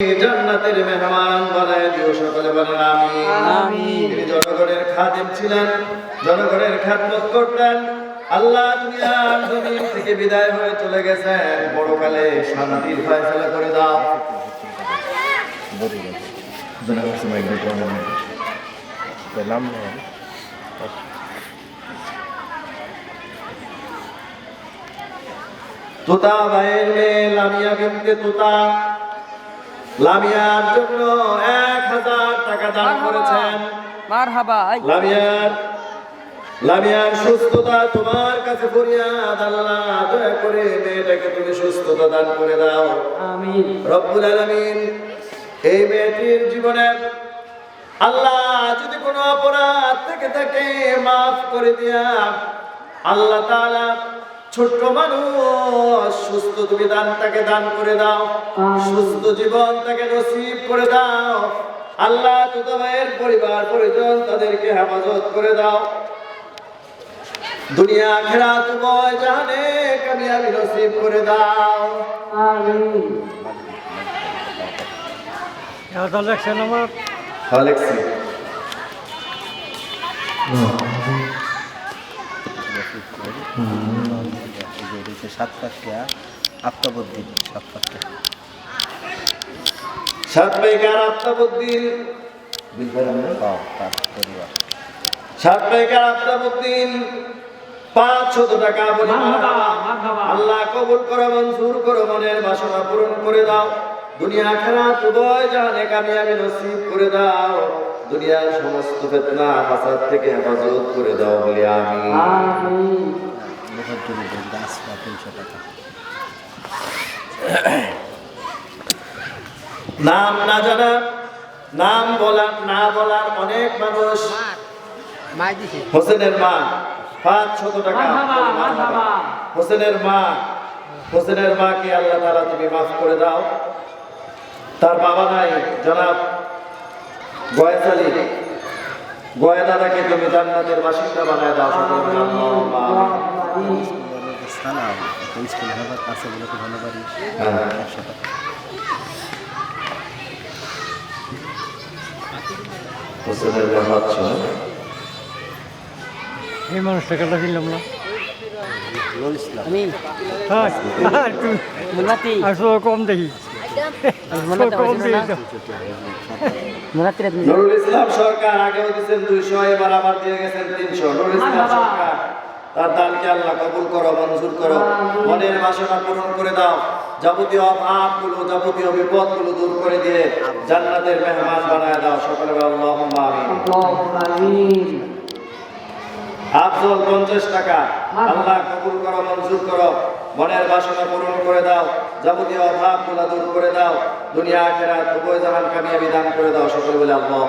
জান্নাতের মেহমান বানায় দিও সকলে বলেন আমি তিনি জনগণের খাদেম ছিলেন জনগণের খাদমত করতেন। আল্লাহ দুনিয়ার জমিন থেকে বিদায় হয়ে চলে গেছেন। বড়কালে শান্তির ফয়সালা করে দাও। পেলাম না তোতা ভাইয়ের মেয়ে লামিয়া বিনতে তোতা। লামিয়ার জন্য এক হাজার টাকা দান করেছেন। লামিয়ার লামিয়ার সুস্থতা তোমার কাছে ফরিয়াদ আল্লাহ দয়া করে মেয়েটাকে তুমি সুস্থতা দান করে দাও। আমিন। রব্বুল আলামিন এই মেয়েটির জীবনে আল্লাহ যদি কোনো অপরাধ থেকে থাকে মাফ করে দিয়া আল্লাহ তাআলা ছোট্ট মানুষ সুস্থ তুমি দান তাকে দান করে দাও সুস্থ জীবন তাকে নসিব করে দাও। আল্লাহ তোতা ভাইয়ের পরিবার পরিজন তাদেরকে হেফাজত করে দাও। দুনিয়া খেরাত উভয় জাহানে কামিয়াবি নসিব করে দাও. সাত পাঁচটা আত্মবুদ্ধি সাত পাঁচটা সাত পাইকার আত্মাবুদ্দিন পরিবার। সাত পাইকার আত্মাবুদ্দিন পাঁচ শত টাকা আল্লাহ কবুল করো মঞ্জুর করো মনের বাসনা পূরণ করে দাও। দুনিয়া খেরাত উভয় জাহানে কামিয়াবি নসিব করে দাও। দুনিয়ার সমস্ত ফেতনা ফাসাদ থেকে হেফাজত করে দাও বলে আমি। নাম না জানা নাম বলার না বলার অনেক মানুষ হোসেনের মা পাঁচ শত টাকা হোসেনের মা হোসেনের মাকে আল্লাহ তারা তুমি মাফ করে দাও। তার বাবা নাই জনাব গয়েসালি গয়ে দাদাকে তুমি জান্নাতের বাসিন্দা বানায় দাও হ্যাঁ। এই মানুষটাকে দেখিলাম না। আমি আর তুই মুনাতি আসলে কম দেখি মুনাতি কম দেখি তো। মুনাতি রে তুমি নুরুল ইসলাম সরকার আগেও দিয়েছেন দুইশো এবার আবার দিয়ে গেছেন তিনশো নুরুল ইসলাম সরকার তার দানকে আল্লাহ কবুল করো মঞ্জুর করো মনের বাসনা পূরণ করে দাও যাবতীয় অভাবগুলো যাবতীয় বিপদগুলো দূর করে দিয়ে জান্নাতের মেহমান বানায় দাও সকলে বলে আল্লাহুম্মা আমিন আফজল পঞ্চাশ টাকা। আল্লাহ কবুল করো মঞ্জুর করো। মনের বাসনা পূরণ করে দাও। যাবতীয় অভাবগুলা দূর করে দাও। দুনিয়া আখেরা উভয় জাহান কামিয়াবি দান করে দাও সকল বলে আল্লাহ।